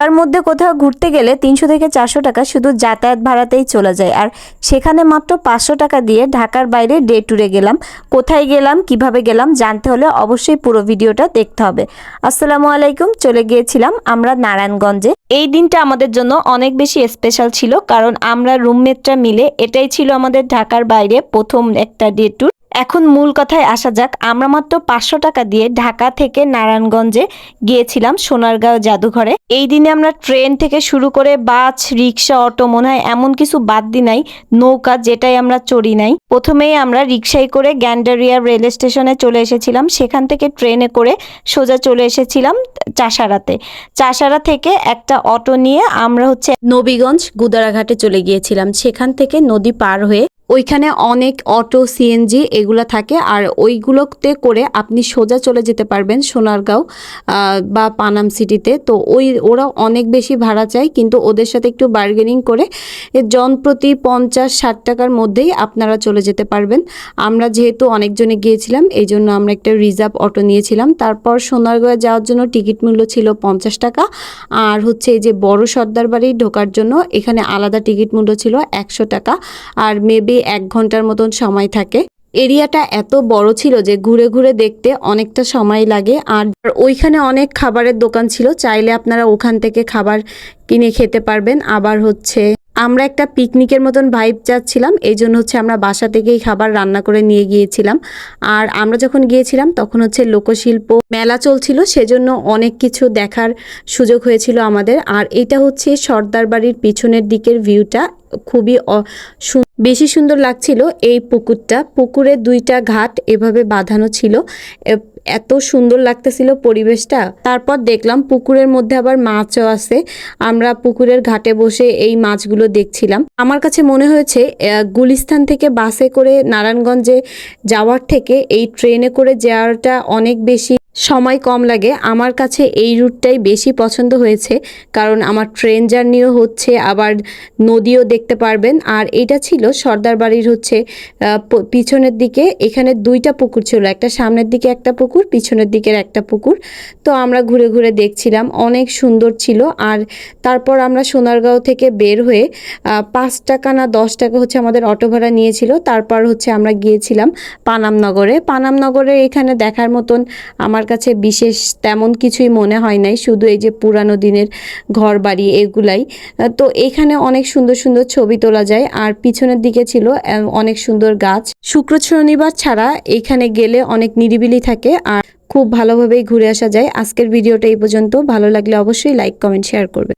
তার মধ্যে কোথাও ঘুরতে গেলে তিনশো থেকে চারশো টাকা শুধু যাতায়াত ভাড়াতেই চলে যায়। আর সেখানে মাত্র পাঁচশো টাকা দিয়ে ঢাকার বাইরে ডে ট্যুরে গেলাম। কোথায় গেলাম, কীভাবে গেলাম জানতে হলে অবশ্যই পুরো ভিডিওটা দেখতে হবে। আসসালামু আলাইকুম, চলে গিয়েছিলাম আমরা নারায়ণগঞ্জে। এই দিনটা আমাদের জন্য অনেক বেশি স্পেশাল ছিল, কারণ আমরা রুমমেটরা মিলে এটাই ছিল আমাদের ঢাকার বাইরে প্রথম একটা ডে ট্যুর। এখন মূল কথায় আসা যাক, আমরা মাত্র পাঁচশো টাকা দিয়ে ঢাকা থেকে নারায়ণগঞ্জে গিয়েছিলাম সোনারগাঁও জাদুঘরে। এই দিনে আমরা ট্রেন থেকে শুরু করে বাস, রিক্সা, অটো, মনে হয় এমন কিছু বাদ দি নাই, নৌকা যেটাই আমরা চড়ি নাই। প্রথমেই আমরা রিক্সায় করে গ্যান্ডারিয়া রেল স্টেশনে চলে এসেছিলাম, সেখান থেকে ট্রেনে করে সোজা চলে এসেছিলাম চাষারাতে। চাষারা থেকে একটা অটো নিয়ে আমরা হচ্ছে নবীগঞ্জ গুদারাঘাটে চলে গিয়েছিলাম, সেখান থেকে নদী পার হয়ে ওইখানে অনেক অটো সিএনজি এগুলো থাকে আর ওইগুলোতে করে আপনি সোজা চলে যেতে পারবেন সোনারগাঁও বা পানাম সিটিতে। তো ওই ওরা অনেক বেশি ভাড়া চায়, কিন্তু ওদের সাথে একটু বার্গেনিং করে এ জন প্রতি পঞ্চাশ, ষাট টাকার মধ্যেই আপনারা চলে যেতে পারবেন। আমরা যেহেতু অনেকজনে গিয়েছিলাম এই জন্য আমরা একটা রিজার্ভ অটো নিয়েছিলাম। তারপর সোনারগাঁও যাওয়ার জন্য টিকিট মূল্য ছিল পঞ্চাশ টাকা। আর হচ্ছে এই যে বড় সর্দার বাড়ি ঢোকার জন্য এখানে আলাদা টিকিট মূল্য ছিল একশো টাকা। আর মেবি এক ঘণ্টার মতন সময় থাকে। এরিয়াটা এত বড় ছিল যে ঘুরে ঘুরে দেখতে অনেকটা সময় লাগে। আর ওইখানে অনেক খাবারের দোকান ছিল, চাইলে আপনারা ওখান থেকে খাবার কিনে খেতে পারবেন। আবার হচ্ছে আমরা একটা পিকনিকের মতন ভাইব যাচ্ছিলাম, এই জন্য হচ্ছে আমরা বাসা থেকেই খাবার রান্না করে নিয়ে গিয়েছিলাম। আর আমরা যখন গিয়েছিলাম, তখন হচ্ছে লোকশিল্প মেলা চলছিল, সেজন্য অনেক কিছু দেখার সুযোগ হয়েছিল আমাদের। আর এটা হচ্ছে সর্দার বাড়ির পিছনের দিকের ভিউটা খুবই বেশি সুন্দর লাগছিল এই পুকুরটা। পুকুরে দুইটা ঘাট এভাবে বাঁধানো ছিল। এত সুন্দর লাগতেছিল পরিবেশটা। তারপর দেখলাম পুকুরের মধ্যে আবার মাছও আছে। আমরা পুকুরের ঘাটে বসে এই মাছগুলো দেখছিলাম। আমার কাছে মনে হয়েছে গুলিস্তান থেকে বাসে করে নারায়ণগঞ্জে যাওয়ার থেকে এই ট্রেনে করে যাওয়াটা অনেক বেশি সময় কম লাগে। আমার কাছে এই রুটটাই বেশি পছন্দ হয়েছে। কারণ আমার ট্রেন জার্নিও হচ্ছে, আবার নদীও দেখতে পারবেন। আর এটা ছিল সর্দার বাড়ির হচ্ছে পিছনের দিকে। এখানে দুইটা পুকুর ছিল, একটা সামনের দিকে একটা পুকুর, পিছনের দিকের একটা পুকুর। তো আমরা ঘুরে ঘুরে দেখছিলাম, অনেক সুন্দর ছিল। আর তারপর আমরা সোনারগাঁও থেকে বের হয়ে পাঁচ টাকা না দশ টাকা হচ্ছে আমাদের অটো ভাড়া নিয়েছিল। তারপর হচ্ছে আমরা গিয়েছিলাম পানামনগরে। পানামনগরে এখানে দেখার মতন আমার কাছে বিশেষ তেমন কিছুই মনে হয় নাই, শুধু এই যে পুরানো দিনের ঘর বাড়ি এগুলাই। তো এখানে অনেক সুন্দর সুন্দর ছবি তোলা যায়, আর পিছনের দিকে ছিল অনেক সুন্দর গাছ। শুক্র শনিবার ছাড়া এখানে গেলে অনেক নিরিবিলি থাকে, আর খুব ভালোভাবেই ঘুরে আসা যায়। আজকের ভিডিওটা এই পর্যন্ত। ভালো লাগলে অবশ্যই লাইক, কমেন্ট, শেয়ার করবে